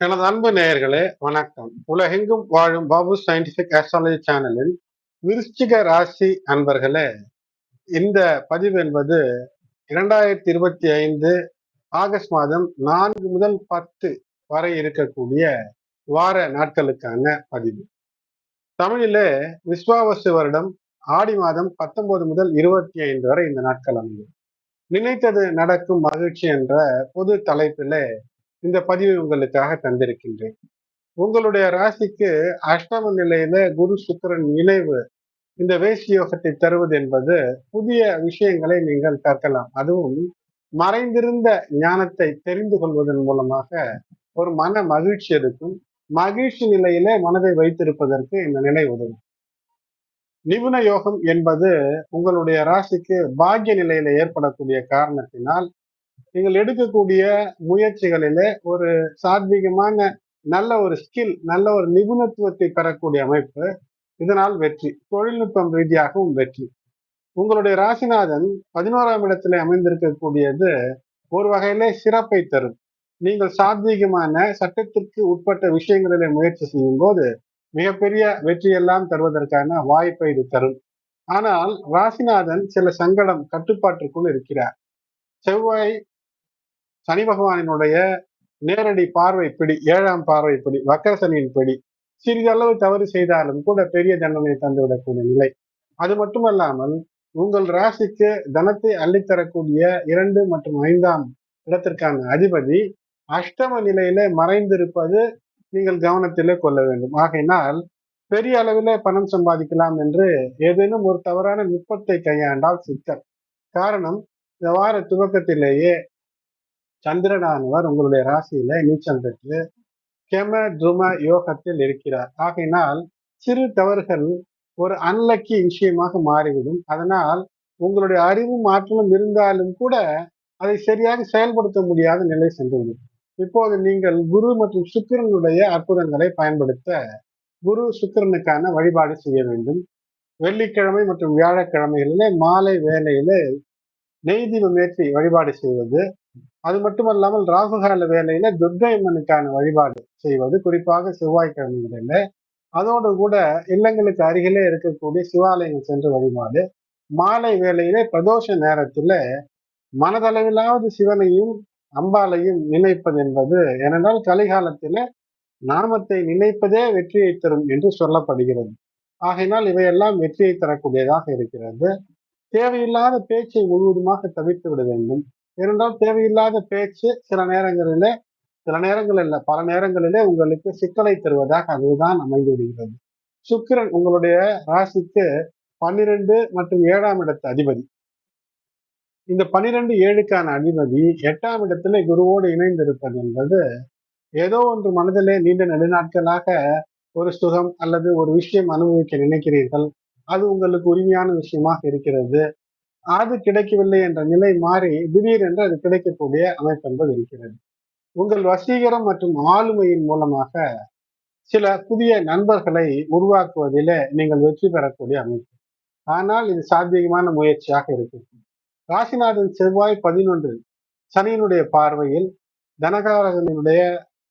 எனது அன்பு நேயர்களே வணக்கம். உலகெங்கும் வாழும் பாபு சயின்டிபிக் ஆஸ்ட்ராலஜி சேனலில் விருச்சிக ராசி அன்பர்களே இந்த பதிவு என்பது இரண்டாயிரத்தி இருபத்தி ஐந்து ஆகஸ்ட் மாதம் நான்கு முதல் பத்து வரை இருக்கக்கூடிய வார நாட்களுக்கான பதிவு. தமிழிலே விஸ்வாவசு வருடம் ஆடி மாதம் பத்தொன்பது முதல் இருபத்தி ஐந்து வரை இந்த நாட்கள் அமையும். நினைத்தது நடக்கும் மகிழ்ச்சி என்ற பொது தலைப்பிலே இந்த பதிவை உங்களுக்காக தந்திருக்கின்றேன். உங்களுடைய ராசிக்கு அஷ்டம நிலையில குரு சுக்கரன் இணைவு. இந்த வேசி யோகத்தை தருவது என்பது புதிய விஷயங்களை நீங்கள் கற்கலாம். அதுவும் மறைந்திருந்த ஞானத்தை தெரிந்து கொள்வதன் மூலமாக ஒரு மன மகிழ்ச்சி இருக்கும் மகிழ்ச்சி நிலையில மனதை வைத்திருப்பதற்கு இந்த நிலை உதவும். நிபுண யோகம் என்பது உங்களுடைய ராசிக்கு பாக்கிய நிலையில ஏற்படக்கூடிய காரணத்தினால் நீங்கள் எடுக்கக்கூடிய முயற்சிகளிலே ஒரு சாத்வீகமான நல்ல ஒரு ஸ்கில் நல்ல ஒரு நிபுணத்துவத்தை பெறக்கூடிய அமைப்பு இதனால் வெற்றி. தொழில்நுட்பம் ரீதியாகவும் வெற்றி. உங்களுடைய ராசிநாதன் பதினோராம் இடத்துல அமைந்திருக்கக்கூடியது ஒரு வகையிலே சிறப்பை தரும். நீங்கள் சாத்வீகமான சட்டத்திற்கு உட்பட்ட விஷயங்களிலே முயற்சி செய்யும் போது மிகப்பெரிய வெற்றியெல்லாம் தருவதற்கான வாய்ப்பை இது தரும். ஆனால் ராசிநாதன் சில சங்கடம் கட்டுப்பாட்டுக்குள் இருக்கிறார். செவ்வாய் சனி பகவானினுடைய நேரடி பார்வை பிடி ஏழாம் பார்வை பிடி வக்கரசனியின் பிடி. சிறிதளவு தவறு செய்தாலும் கூட பெரிய தண்டனை தந்துவிடக்கூடிய நிலை. அது மட்டுமல்லாமல் உங்கள் ராசிக்கு தனத்தை அள்ளித்தரக்கூடிய இரண்டு மற்றும் ஐந்தாம் இடத்திற்கான அதிபதி அஷ்டம நிலையில மறைந்திருப்பது நீங்கள் கவனத்திலே கொள்ள வேண்டும். ஆகையினால் பெரிய அளவிலே பணம் சம்பாதிக்கலாம் என்று ஏதேனும் ஒரு தவறான நுட்பத்தை கையாண்டால் சிக்கல். காரணம் இந்த வார துவக்கத்திலேயே சந்திரனானவர் உங்களுடைய ராசியில நீச்சம் பெற்று கெம துரும யோகத்தில் இருக்கிறார். ஆகையினால் சிறு தவறுகள் ஒரு அன்லக்கி விஷயமாக மாறிவிடும். அதனால் உங்களுடைய அறிவும் ஆற்றலும் இருந்தாலும் கூட அதை சரியாக செயல்படுத்த முடியாத நிலை சென்றுவிடும். இப்போது நீங்கள் குரு மற்றும் சுக்கிரனுடைய அற்புதங்களை பயன்படுத்த குரு சுக்கிரனுக்கான வழிபாடு செய்ய வேண்டும். வெள்ளிக்கிழமை மற்றும் வியாழக்கிழமைகளிலே மாலை வேலையிலே நெய் தீபம் ஏற்றி வழிபாடு செய்வது அது மட்டுமல்லாமல் ராகுகால வேலையில துர்கை அம்மனுக்கான வழிபாடு செய்வது குறிப்பாக செவ்வாய்க்கிழமைகளில். அதோடு கூட இல்லங்களுக்கு அருகிலே இருக்கக்கூடிய சிவாலயம் சென்று வழிபாடு. மாலை வேலையிலே பிரதோஷ நேரத்துல மனதளவிலாவது சிவனையும் அம்பாலையும் நினைப்பது என்பது ஏனென்றால் கலிகாலத்தில நாமத்தை நினைப்பதே வெற்றியை தரும் என்று சொல்லப்படுகிறது. ஆகையினால் இவையெல்லாம் வெற்றியை தரக்கூடியதாக இருக்கிறது. தேவையில்லாத பேச்சை முழுவதுமாக தவிர்த்து விட வேண்டும். ஏனென்றால் தேவையில்லாத பேச்சு சில நேரங்களிலே சில நேரங்கள் இல்லை பல நேரங்களிலே உங்களுக்கு சிக்கலை தருவதாக அதுதான் அமைந்து விடுகிறது. சுக்கிரன் உங்களுடைய ராசிக்கு பன்னிரெண்டு மற்றும் ஏழாம் இடத்து அதிபதி. இந்த பனிரெண்டு ஏழுக்கான அதிபதி எட்டாம் இடத்துல குருவோடு இணைந்திருப்பது என்பது ஏதோ ஒன்று மனதிலே நீண்ட நெடுநாட்களாக ஒரு சுகம் அல்லது ஒரு விஷயம் அனுபவிக்க நினைக்கிறீர்கள். அது உங்களுக்கு உரிமையான விஷயமாக இருக்கிறது. அது கிடைக்கவில்லை என்ற நிலை மாறி திடீரென்று அது கிடைக்கக்கூடிய அமைப்பு என்பது இருக்கிறது. உங்கள் வசீகரம் மற்றும் ஆளுமையின் மூலமாக சில புதிய நண்பர்களை உருவாக்குவதிலே நீங்கள் வெற்றி பெறக்கூடிய அமைப்பு. ஆனால் இது சாத்தியமான முயற்சியாக இருக்கும் ராசிநாதன் செவ்வாய் பதினொன்று சனியினுடைய பார்வையில் தனகாரகனுடைய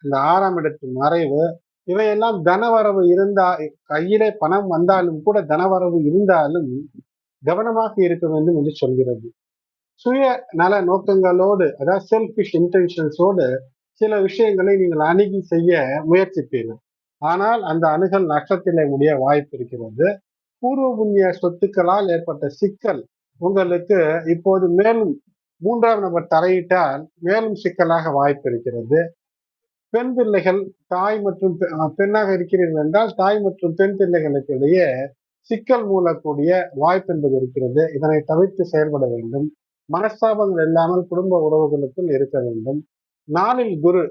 இந்த ஆறாம் இடத்து மறைவு இவையெல்லாம் தனவரவு இருந்தா கையிலே பணம் வந்தாலும் கூட தனவரவு இருந்தாலும் கவனமாக இருக்க வேண்டும் என்று சொல்கிறது. சுய நல நோக்கங்களோடு அதாவது செல்ஃபிஷ் இன்டென்ஷன்ஸோடு சில விஷயங்களை நீங்கள் அணுகி செய்ய முயற்சிப்பீர்கள். ஆனால் அந்த அணுகல் நஷ்டத்திலே முடிய வாய்ப்பு இருக்கிறது. பூர்வ புண்ணிய சொத்துக்களால் ஏற்பட்ட சிக்கல் உங்களுக்கு இப்போது மேலும் மூன்றாம் நபர் தலையிட்டால் மேலும் சிக்கலாக வாய்ப்பு இருக்கிறது. பெண் பிள்ளைகள் தாய் மற்றும் பெண்ணாக இருக்கிறீர்கள் என்றால் தாய் மற்றும் பெண் பிள்ளைகளுக்கு இடையே சிக்கல் மூலக்கூடிய வாய்ப்பு என்பது இருக்கிறது. இதனை தவிர்த்து செயல்பட வேண்டும். மனஸ்தாபங்கள் இல்லாமல் குடும்ப உறவுகளுக்குள் இருக்க வேண்டும். நாளில் குரு.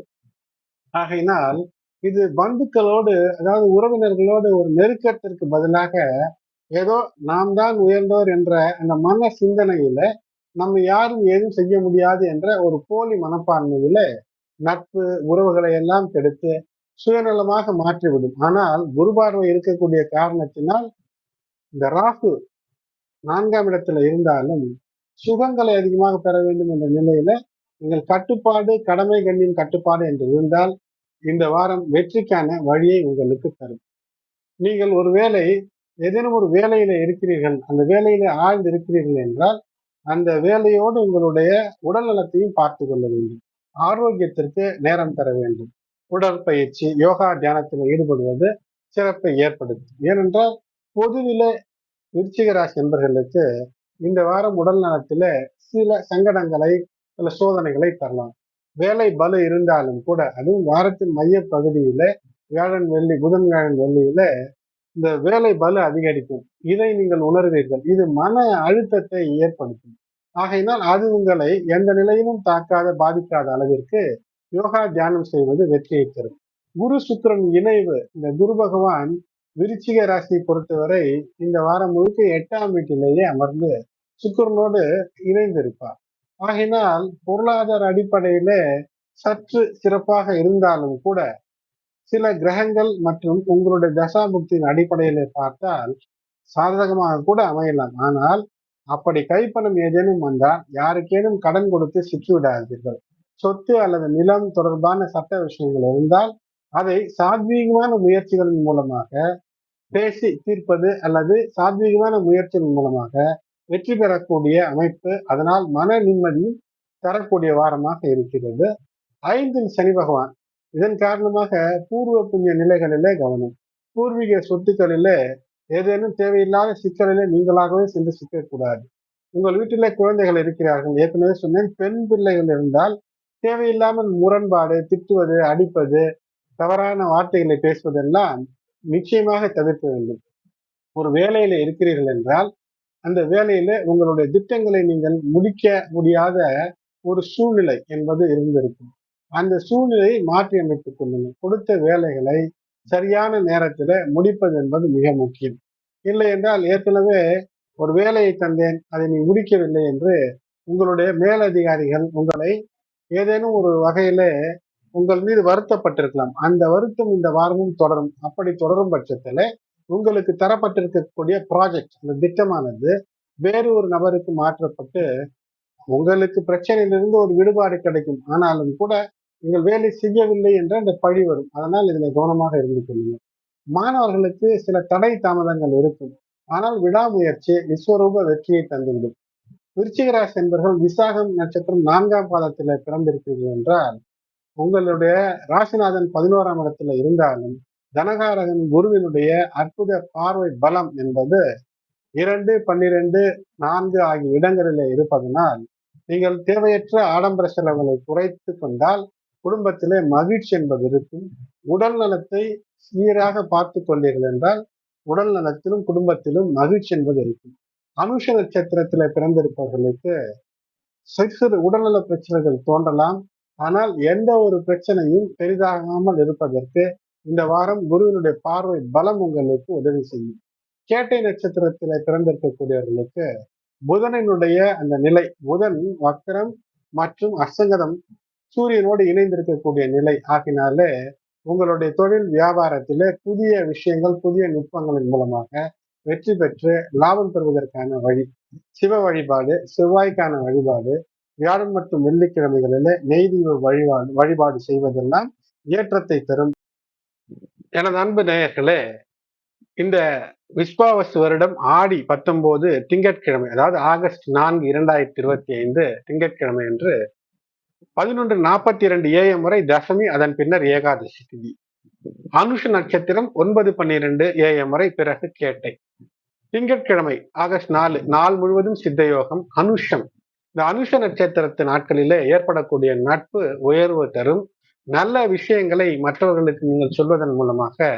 ஆகையினால் இது பந்துக்களோடு அதாவது உறவினர்களோடு ஒரு நெருக்கத்திற்கு பதிலாக ஏதோ நாம் தான் உயர்ந்தோர் என்ற அந்த மன சிந்தனையில நம்ம யாரும் ஏதும் செய்ய முடியாது என்ற ஒரு போலி மனப்பான்மையில நட்பு உறவுகளை எல்லாம் கெடுத்து சுயநலமாக மாற்றிவிடும். ஆனால் குரு பார்வை இருக்கக்கூடிய காரணத்தினால் இந்த ராகு நான்காம் இடத்துல இருந்தாலும் சுகங்களை அதிகமாக பெற வேண்டும் என்ற நிலையில நீங்கள் கட்டுப்பாடு கடமை கண்ணின் கட்டுப்பாடு என்று இருந்தால் இந்த வாரம் வெற்றிக்கான வழியை உங்களுக்கு தரும். நீங்கள் ஒரு வேலை ஏதேனும் ஒரு வேலையில இருக்கிறீர்கள் அந்த வேலையில ஆழ்ந்து இருக்கிறீர்கள் என்றால் அந்த வேலையோடு உங்களுடைய உடல் நலத்தையும் பார்த்து கொள்ள வேண்டும். ஆரோக்கியத்திற்கு நேரம் தர வேண்டும். உடற்பயிற்சி யோகா தியானத்தில் ஈடுபடுவது சிறப்பை ஏற்படுத்தும். ஏனென்றால் பொதுவில விருச்சிக ராசி இந்த வாரம் உடல் நலத்தில் சில சங்கடங்களை சில சோதனைகளை தரலாம். வேலை பலு இருந்தாலும் கூட அதுவும் வாரத்தின் மைய பகுதியில வியாழன் வெள்ளி புதன் வியாழன் வெள்ளியில இந்த வேலை பலு அதிகரிக்கும். இதை நீங்கள் உணர்வீர்கள். இது மன அழுத்தத்தை ஏற்படுத்தும். ஆகையினால் அது உங்களை எந்த நிலையிலும் தாக்காத பாதிக்காத அளவிற்கு யோகா தியானம் செய்வது வெற்றியை தரும். குரு சுக்கரன் இணைவு. இந்த குரு பகவான் விருச்சிக ராசியை பொறுத்தவரை இந்த வாரம் முழுக்க எட்டாம் வீட்டிலேயே அமர்ந்து சுக்கரனோடு இணைந்திருப்பார். ஆகினால் பொருளாதார அடிப்படையில சற்று சிறப்பாக இருந்தாலும் கூட சில கிரகங்கள் மற்றும் உங்களுடைய தசாபுக்தியின் அடிப்படையில பார்த்தால் சாதகமாக கூட அமையலாம். ஆனால் அப்படி கைப்பணம் ஏதேனும் வந்தால் யாருக்கேனும் கடன் கொடுத்து சிக்கிவிடாதீர்கள். சொத்து அல்லது நிலம் தொடர்பான சட்ட விஷயங்கள் இருந்தால் அதை சாத்வீகமான முயற்சிகளின் மூலமாக பேசி தீர்ப்பது அல்லது சாத்வீகமான முயற்சிகள் மூலமாக வெற்றி பெறக்கூடிய அமைப்பு அதனால் மன நிம்மதியும் தரக்கூடிய வாரமாக இருக்கிறது. ஐந்தில் சனி பகவான். இதன் காரணமாக பூர்வ புண்ணிய நிலைகளிலே கவனம். பூர்வீக சொத்துக்களிலே ஏதேனும் தேவையில்லாத சிக்கலிலே நீங்களாகவே சென்று சிக்கக்கூடாது. உங்கள் வீட்டிலே குழந்தைகள் இருக்கிறார்கள். ஏற்கனவே சொன்னேன் பெண் பிள்ளைகள் இருந்தால் தேவையில்லாமல் முரண்பாடு திட்டுவது அடிப்பது தவறான வார்த்தைகளை பேசுவதெல்லாம் நிச்சயமாக தவிர்க்க வேண்டும். ஒரு வேலையில இருக்கிறீர்கள் என்றால் அந்த வேலையில உங்களுடைய திட்டங்களை நீங்கள் முடிக்க முடியாத ஒரு சூழ்நிலை என்பது இருந்திருக்கும். அந்த சூழ்நிலையை மாற்றி அமைத்துக் கொள்ளுங்கள். கொடுத்த வேலைகளை சரியான நேரத்துல முடிப்பது என்பது மிக முக்கியம். இல்லை என்றால் ஏற்கனவே ஒரு வேலையை தந்தேன் அதை நீ முடிக்கவில்லை என்று உங்களுடைய மேலதிகாரிகள் உங்களை ஏதேனும் ஒரு வகையில உங்கள் மீது வருத்தப்பட்டிருக்கலாம். அந்த வருத்தம் இந்த வாரமும் தொடரும். அப்படி தொடரும் பட்சத்துல உங்களுக்கு தரப்பட்டிருக்கக்கூடிய ப்ராஜெக்ட் அந்த திட்டமானது வேறு ஒரு நபருக்கு மாற்றப்பட்டு உங்களுக்கு பிரச்சனையிலிருந்து ஒரு விடுபாடு கிடைக்கும். ஆனாலும் கூட நீங்கள் வேலை செய்யவில்லை என்ற அந்த பழி வரும். அதனால் இதில் கவனமாக இருந்துக்கொள்ளுங்கள் மாணவர்களுக்கு சில தடை தாமதங்கள் இருக்கும். ஆனால் விடாமுயற்சி விஸ்வரூப வெற்றியை தந்துவிடும். விருச்சிகராசி என்பவர்கள் விசாகம் நட்சத்திரம் நான்காம் பாதத்தில் பிறந்திருக்கிறீர்கள் என்றால் உங்களுடைய ராசிநாதன் பதினோராம் இடத்துல இருந்தாலும் தனகாரகன் குருவினுடைய அற்புத பார்வை பலம் என்பது இரண்டு பன்னிரண்டு நான்கு ஆகிய இடங்களில் இருப்பதனால் நீங்கள் தேவையற்ற ஆடம்பர செலவுகளை குறைத்து கொண்டால் குடும்பத்திலே மகிழ்ச்சி என்பது இருக்கும். உடல் நலத்தை சீராக பார்த்து கொண்டீர்கள் என்றால் உடல் நலத்திலும் குடும்பத்திலும் மகிழ்ச்சி என்பது இருக்கும். அனுஷ நட்சத்திரத்தில் பிறந்திருப்பவர்களுக்கு சிறு சிறு உடல்நல பிரச்சனைகள் தோன்றலாம். ஆனால் எந்த ஒரு பிரச்சனையும் பெரிதாகாமல் இருப்பதற்கு இந்த வாரம் குருவினுடைய பார்வை பலம் உங்களுக்கு உதவி செய்யும். கேட்டை நட்சத்திரத்தில் பிறந்திருக்கக்கூடியவர்களுக்கு புதனினுடைய அந்த நிலை புதன் வக்கரம் மற்றும் அசங்கதம் சூரியனோடு இணைந்திருக்கக்கூடிய நிலை ஆகினாலே உங்களுடைய தொழில் வியாபாரத்திலே புதிய விஷயங்கள் புதிய நுட்பங்களின் மூலமாக வெற்றி பெற்று லாபம் பெறுவதற்கான வழி சிவ வழிபாடு செவ்வாய்க்கான வழிபாடு வியாழன் மற்றும் வெள்ளிக்கிழமைகளிலே நெய் தீப வழிபாடு வழிபாடு செய்வதெல்லாம் ஏற்றத்தை தரும். எனது அன்பு நேயர்களே இந்த விஸ்வாவசு வருடம் ஆடி பத்தொன்பது திங்கட்கிழமை அதாவது ஆகஸ்ட் நான்கு இரண்டாயிரத்தி இருபத்தி ஐந்து திங்கட்கிழமை என்று பதினொன்று நாற்பத்தி இரண்டு ஏஎம் வரை தசமி அதன் பின்னர் ஏகாதசி திதி. அனுஷ நட்சத்திரம் ஒன்பது பன்னிரண்டு ஏஎம் வரை பிறகு கேட்டை. திங்கட்கிழமை ஆகஸ்ட் நாலு நாள் முழுவதும் சித்தயோகம் அனுஷம் இந்த அனுஷ நட்சத்திரத்து நாட்களிலே ஏற்படக்கூடிய நட்பு உயர்வு தரும். நல்ல விஷயங்களை மற்றவர்களுக்கு நீங்கள் சொல்வதன் மூலமாக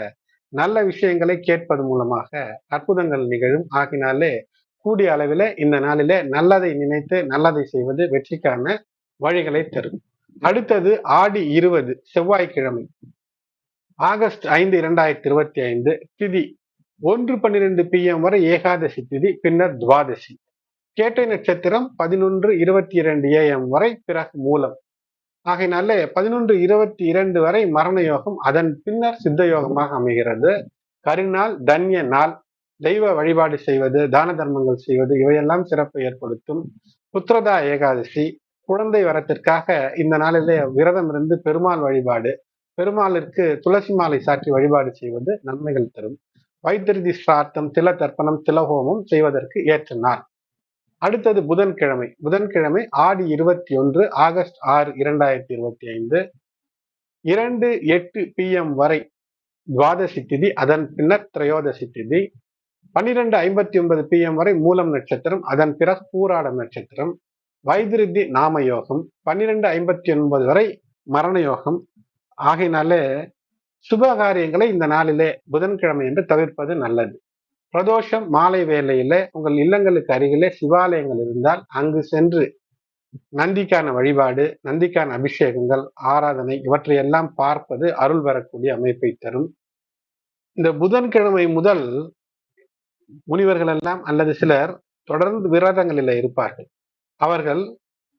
நல்ல விஷயங்களை கேட்பது மூலமாக அற்புதங்கள் நிகழும். ஆகினாலே கூடிய அளவில இந்த நாளில நல்லதை நினைத்து நல்லதை செய்வது வெற்றிக்கான வழிகளை தரும். அடுத்தது ஆடி இருபது செவ்வாய்க்கிழமை. ஆகஸ்ட் ஐந்து இரண்டாயிரத்தி இருபத்தி ஐந்து திதி ஒன்று பன்னிரெண்டு பிஎம் வரை ஏகாதசி திதி பின்னர் துவாதசி. கேட்டை நட்சத்திரம் பதினொன்று இருபத்தி இரண்டு ஏஎம் வரை பிறகு மூலம். ஆகையினால பதினொன்று இருபத்தி இரண்டு வரை மரண யோகம் அதன் பின்னர் சித்த யோகமாக அமைகிறது. கருநாள் தன்ய நாள் தெய்வ வழிபாடு செய்வது தான தர்மங்கள் செய்வது இவையெல்லாம் சிறப்பை ஏற்படுத்தும். புத்திரதா ஏகாதசி குழந்தை வரத்திற்காக இந்த நாளிலே விரதம் இருந்து பெருமாள் வழிபாடு பெருமாளிற்கு துளசி மாலை சாற்றி வழிபாடு செய்வது நன்மைகள் தரும். வைத்திருதி சிரார்த்தம் தில தர்ப்பணம் திலஹோமம் செய்வதற்கு ஏற்ற நாள். அடுத்தது புதன்கிழமை. புதன்கிழமை ஆடி இருபத்தி ஒன்று ஆகஸ்ட் ஆறு இரண்டாயிரத்தி இருபத்தி ஐந்து இரண்டு எட்டு பிஎம் வரை துவாதசி திதி அதன் பின்னர் திரையோதசி திதி. பன்னிரெண்டு ஐம்பத்தி ஒன்பது பிஎம் வரை மூலம் நட்சத்திரம் அதன் பிறகு பூராடம் நட்சத்திரம். வைத்திருதி நாம யோகம். பன்னிரெண்டு ஐம்பத்தி ஒன்பது வரை மரண யோகம். ஆகையினாலே சுப காரியங்களை இந்த நாளிலே புதன்கிழமை என்று தவிர்ப்பது நல்லது. பிரதோஷம் மாலை வேலையில உங்கள் இல்லங்களுக்கு அருகிலே சிவாலயங்கள் இருந்தால் அங்கு சென்று நந்திக்கான வழிபாடு நந்திக்கான அபிஷேகங்கள் ஆராதனை இவற்றையெல்லாம் பார்ப்பது அருள் வரக்கூடிய அமைப்பை தரும். இந்த புதன்கிழமை முதல் முனிவர்கள் எல்லாம் அல்லது சிலர் தொடர்ந்து விரதங்களில் இருப்பார்கள். அவர்கள்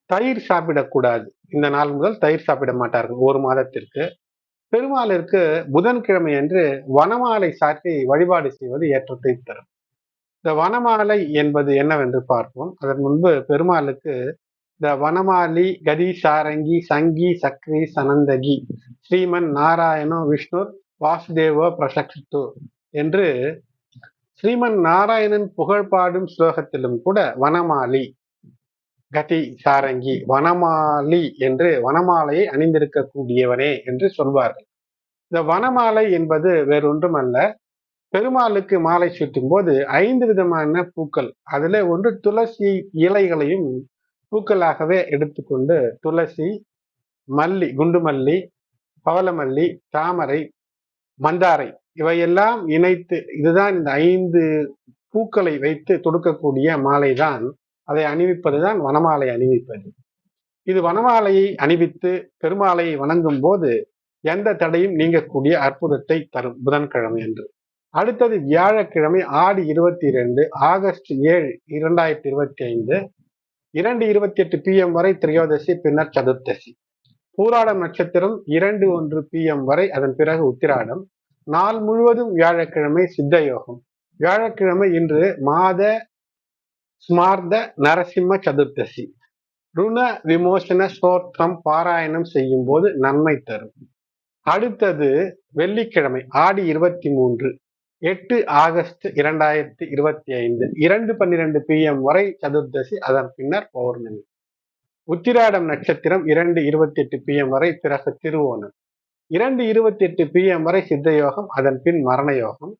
தயிர் சாப்பிடக்கூடாது. இந்த நாள் முதல் தயிர் சாப்பிட மாட்டார்கள். ஒரு மாதத்திற்கு பெருமாளிற்கு புதன்கிழமை என்று வனமாலை சாற்றி வழிபாடு செய்வது ஏற்றத்தை தரும். இந்த வனமாலை என்பது என்னவென்று பார்ப்போம். அதன் முன்பு பெருமாளுக்கு இந்த வனமாலி கதி சாரங்கி சங்கி சக்ரி சனந்தகி ஸ்ரீமன் நாராயணோ விஷ்ணு வாசுதேவோ பிரசக்து என்று ஸ்ரீமன் நாராயணன் புகழ்பாடும் ஸ்லோகத்திலும் கூட வனமாலி கதி சாரங்கி வனமாலி என்று வனமாலையை அணிந்திருக்கக்கூடியவனே என்று சொல்வார்கள். இந்த வனமாலை என்பது வேறொன்றும் அல்ல பெருமாளுக்கு மாலை சுற்றும் போது ஐந்து விதமான பூக்கள் அதுல ஒன்று துளசி இலைகளையும் பூக்களாகவே எடுத்துக்கொண்டு துளசி மல்லி குண்டுமல்லி பவளமல்லி தாமரை மந்தாரை இவையெல்லாம் இணைத்து இதுதான் இந்த ஐந்து பூக்களை வைத்து தொடுக்கக்கூடிய மாலை தான் அதை அணிவிப்பதுதான் வனமாலை அணிவிப்பது. இது வனமாலையை அணிவித்து பெருமாளையை வணங்கும் போது எந்த தடையும் நீங்கக்கூடிய அற்புதத்தை தரும் புதன்கிழமை என்று அடுத்தது வியாழக்கிழமை ஆடி இருபத்தி ரெண்டு ஆகஸ்ட் ஏழு இரண்டாயிரத்தி இருபத்தி ஐந்து இரண்டு இருபத்தி எட்டு பிஎம் வரை திரையோதசி பின்னர் சதுர்த்தசி. பூராடம் நட்சத்திரம் இரண்டு ஒன்று பிஎம் வரை அதன் பிறகு உத்திராடம். நாள் முழுவதும் வியாழக்கிழமை சித்த யோகம். வியாழக்கிழமை இன்று மாத ஸ்மார்த்த நரசிம்ம சதுர்த்தசி. ருண விமோசன ஸ்தோத்திரம் பாராயணம் செய்யும் போது நன்மை தரும். அடுத்தது வெள்ளிக்கிழமை ஆடி இருபத்தி மூன்று எட்டு ஆகஸ்ட் இரண்டாயிரத்தி இருபத்தி ஐந்து இரண்டு பன்னிரண்டு பிஎம் வரை சதுர்தசி அதன் பின்னர் பௌர்ணமி. உத்திராடம் நட்சத்திரம் இரண்டு இருபத்தி எட்டு பிஎம் வரை பிறகு திருவோணம். இரண்டு இருபத்தி எட்டு பிஎம் வரை சித்த யோகம் அதன் பின் மரண யோகம்.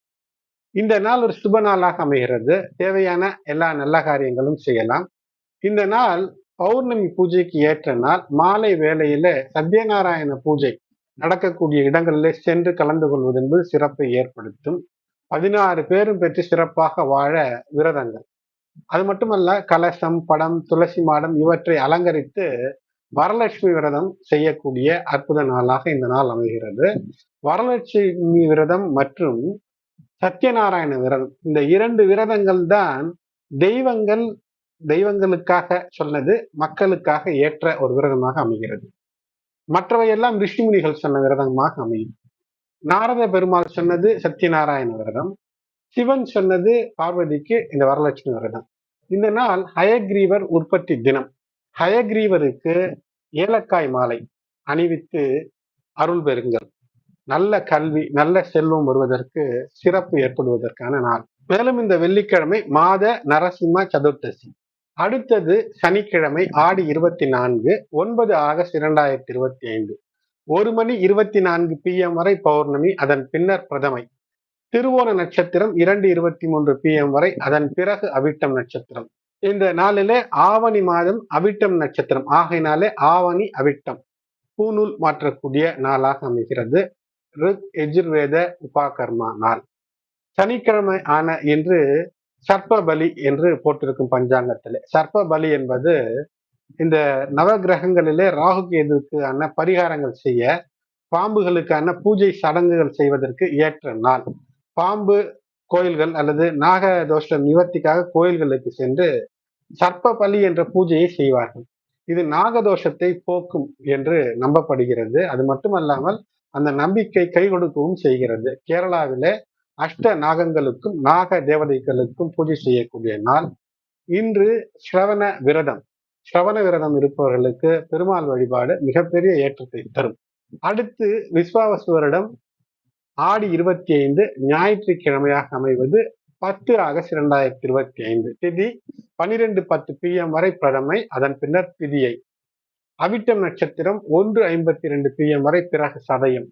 இந்த நாள் ஒரு சுப நாளாக அமைகிறது. தேவையான எல்லா நல்ல காரியங்களும் செய்யலாம். இந்த நாள் பௌர்ணமி பூஜைக்கு ஏற்ற நாள் மாலை வேளையில சத்யநாராயண பூஜை நடக்கக்கூடிய இடங்களிலே சென்று கலந்து கொள்வது என்பது சிறப்பை ஏற்படுத்தும். பதினாறு பேரும் பெற்று சிறப்பாக வாழ விரதங்கள். அது மட்டுமல்ல கலசம் படம் துளசி மாடம் இவற்றை அலங்கரித்து வரலட்சுமி விரதம் செய்யக்கூடிய அற்புத நாளாக இந்த நாள் அமைகிறது. வரலட்சுமி விரதம் மற்றும் சத்யநாராயண விரதம். இந்த இரண்டு விரதங்கள் தான் தெய்வங்கள் தெய்வங்களுக்காக சொன்னது மக்களுக்காக ஏற்ற ஒரு விரதமாக அமைகிறது. மற்றவையெல்லாம் ரிஷிமுனிகள் சொன்ன விரதமாக அமையும். நாரத பெருமாள் சொன்னது சத்யநாராயண விரதம். சிவன் சொன்னது பார்வதிக்கு இந்த வரலட்சுமி விரதம். இந்த நாள் ஹயக்ரீவர் உற்பத்தி தினம். ஹயக்ரீவருக்கு ஏலக்காய் மாலை அணிவித்து அருள் பெறுங்கள். நல்ல கல்வி நல்ல செல்வம் வருவதற்கு சிறப்பு ஏற்படுவதற்கான நாள். மேலும் இந்த வெள்ளிக்கிழமை மாத நரசிம்ம சதுர்த்தசி. அடுத்தது சனிக்கிழமை ஆடி இருபத்தி நான்கு ஒன்பது ஆகஸ்ட் இரண்டாயிரத்தி இருபத்தி ஐந்து ஒரு மணி இருபத்தி நான்கு பிஎம் வரை பௌர்ணமி அதன் பின்னர் பிரதமை. திருவோண நட்சத்திரம் இரண்டு இருபத்தி மூன்று பிஎம் வரை அதன் பிறகு அவிட்டம் நட்சத்திரம். இந்த நாளிலே ஆவணி மாதம் அவிட்டம் நட்சத்திரம். ஆகையினாலே ஆவணி அவிட்டம். பூநூல் மாற்றக்கூடிய நாளாக அமைகிறது. ரிக் எஜுர்வேத உபாகர்மா நாள். சனிக்கிழமை ஆன இன்று சர்ப்ப பலி என்று போட்டிருக்கும் பஞ்சாங்கத்தில். சர்ப்ப பலி என்பது இந்த நவகிரகங்களிலே ராகு கேதுக்கான பரிகாரங்கள் செய்ய பாம்புகளுக்கான பூஜை சடங்குகள் செய்வதற்கு ஏற்ற நாள். பாம்பு கோயில்கள் அல்லது நாக தோஷ நிவர்த்திக்காக கோயில்களுக்கு சென்று சர்ப்ப பலி என்ற பூஜையை செய்வார்கள். இது நாகதோஷத்தை போக்கும் என்று நம்பப்படுகிறது. அது மட்டுமல்லாமல் அந்த நம்பிக்கை கை கொடுக்கவும் செய்கிறது. கேரளாவிலே அஷ்ட நாகங்களுக்கும் நாக தேவதைகளுக்கும் பூஜை செய்யக்கூடிய நாள். இன்று ஸ்ரவண விரதம். ஸ்ரவண விரதம் இருப்பவர்களுக்கு பெருமாள் வழிபாடு மிகப்பெரிய ஏற்றத்தை தரும். அடுத்து விஸ்வாவசு வருடம் ஆடி இருபத்தி ஐந்து ஞாயிற்றுக்கிழமையாக அமைவது பத்து ஆகஸ்ட் இரண்டாயிரத்தி இருபத்தி ஐந்து திதி பனிரெண்டு பத்து பிஎம் வரை பிரதமை அதன் பின்னர் திதியை அவிட்டம் நட்சத்திரம் ஒன்று ஐம்பத்தி ரெண்டு பிஎம் வரை பிறகு சதயம்.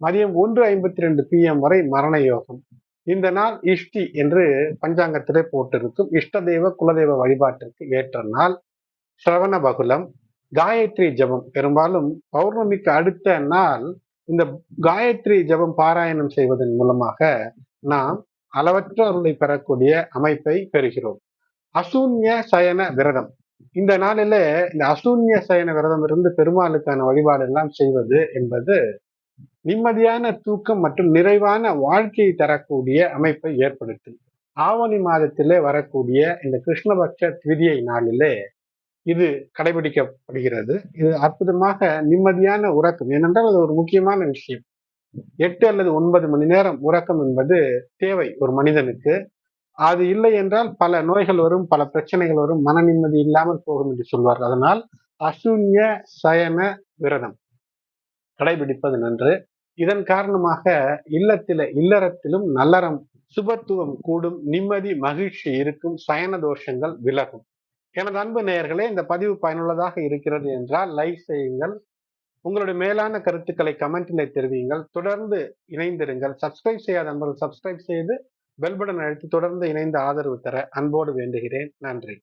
மதியம் ஒன்று ஐம்பத்தி ரெண்டு பிஎம் வரை மரண யோகம். இந்த நாள் இஷ்டி என்று பஞ்சாங்கத்திலே போட்டிருக்கும். இஷ்ட தெய்வ குலதெய்வ வழிபாட்டிற்கு ஏற்ற நாள். சிரவண பகுலம் காயத்ரி ஜபம். பெரும்பாலும் பௌர்ணமிக்கு அடுத்த நாள் இந்த காயத்ரி ஜபம் பாராயணம் செய்வதன் மூலமாக நாம் அளவற்ற அருளை பெறக்கூடிய அமைப்பை பெறுகிறோம். அசூன்ய சயன விரதம். இந்த நாளில இந்த அசூன்ய சயன விரதம் இருந்து பெருமாளுக்கான வழிபாடு எல்லாம் செய்வது என்பது நிம்மதியான தூக்கம் மற்றும் நிறைவான வாழ்க்கையை தரக்கூடிய அமைப்பை ஏற்படுத்தும். ஆவணி மாதத்திலே வரக்கூடிய இந்த கிருஷ்ணபக்ஷ திதியை நாளிலே இது கடைபிடிக்கப்படுகிறது. இது அற்புதமாக நிம்மதியான உறக்கம். ஏனென்றால் அது ஒரு முக்கியமான விஷயம். எட்டு அல்லது ஒன்பது மணி நேரம் உறக்கம் என்பது தேவை ஒரு மனிதனுக்கு. அது இல்லை என்றால் பல நோய்கள் வரும் பல பிரச்சனைகள் வரும் மன நிம்மதி இல்லாமல் போகும் என்று சொல்வார் அதனால் அசூன்ய சயன விரதம் கடைபிடிப்பது நன்று. இதன் காரணமாக இல்லத்தில இல்லறத்திலும் நல்லறம் சுபத்துவம் கூடும் நிம்மதி மகிழ்ச்சி இருக்கும் சயன தோஷங்கள் விலகும். எனது அன்பு நேயர்களே இந்த பதிவு பயனுள்ளதாக இருக்கிறது என்றால் லைக் செய்யுங்கள். உங்களுடைய மேலான கருத்துக்களை கமெண்டில் தெரிவியுங்கள். தொடர்ந்து இணைந்திருங்கள். சப்ஸ்கிரைப் செய்யாத நண்பர்கள் சப்ஸ்கிரைப் செய்து பெல் பட்டன் அழைத்து தொடர்ந்து இணைந்து ஆதரவு தர அன்போடு வேண்டுகிறேன். நன்றி.